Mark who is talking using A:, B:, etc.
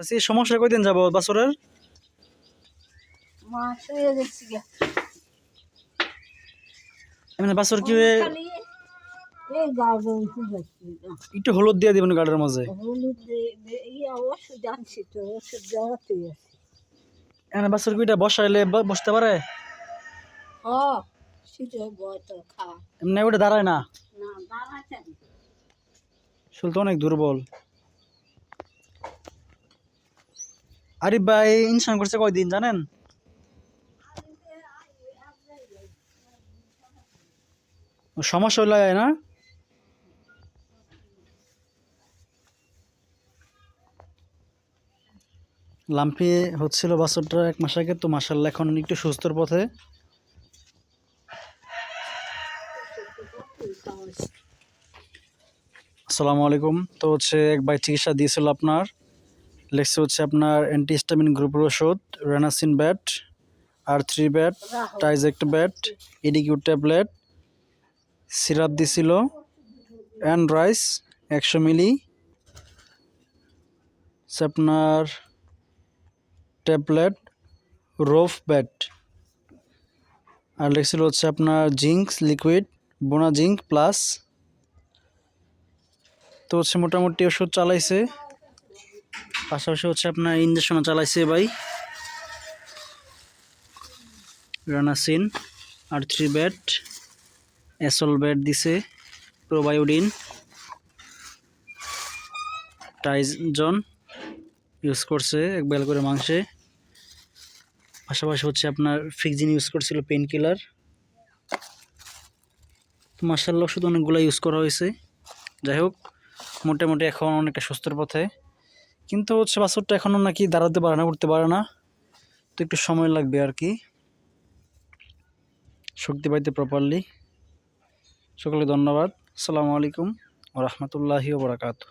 A: আচ্ছা, এই সমস্যা কয়দিন যাব বাছরের? বাছর কি। একটু হলুদ দিয়ে দিবেন গাড়ির মাঝে।
B: দে- ইয়া
A: এখানে বাছর কি বসাইলে বসতে পারে? এমনি ওটা দাঁড়ায় না?
B: না দাঁড়াতে না।
A: শুল তো অনেক দুর্বল। আরিফ ভাই ইনশান করছে কয়দিন জানেন? সমস্যা হইলে না। লাম্পি হচ্ছিল বাছরটা এক মাস আগে, তো মাসাল্লাহ এখন একটু সুস্থর পথে। আসসালামু আলাইকুম। তো হচ্ছে এক ভাই চিকিৎসা দিয়েছিল আপনার। লেগছে হচ্ছে আপনার অ্যান্টিহিস্টামিন গ্রুপের ওষুধ রেনাসিন ব্যাট আর থ্রি ব্যাট টাইজেক্ট ব্যাট ইডিকিউ ট্যাবলেট সিরাপ দিছিল অ্যান্ড রাইস একশো মিলি। আপনার ট্যাবলেট রোফ ব্যাট আর লেগছিল হচ্ছে আপনার জিঙ্কস লিকুইড বোনা জিঙ্ক প্লাস তো হচ্ছে মোটামুটি ওষুধ চালাইছে। পাশাপাশি হচ্ছে আপনার ইঞ্জেকশনও চালাইছে ভাই। রানাসিন আর থ্রি ব্যাট অ্যাসল ব্যাট দিছে প্রোবায়োডিন টাইজন ইউজ করছে এক বেল করে মাংসে। পাশাপাশি হচ্ছে আপনার ফিক্সিন ইউজ করছিল পেন কিলার তো মার্শাল্লাহ ওষুধ অনেকগুলো ইউজ করা হয়েছে। যাই হোক, মোটামুটি এখন অনেকটা সুস্থর পথে। কিন্তু হচ্ছে বাছুরটা এখনও নাকি দাঁড়াতে পারে না, উঠতে পারে না। তো একটু সময় লাগবে আর কি। শক্তি পাইতে প্রপারলি সকলে ধন্যবাদ। আসসালামু আলাইকুম রহমতুল্লাহি ওবরাকাতু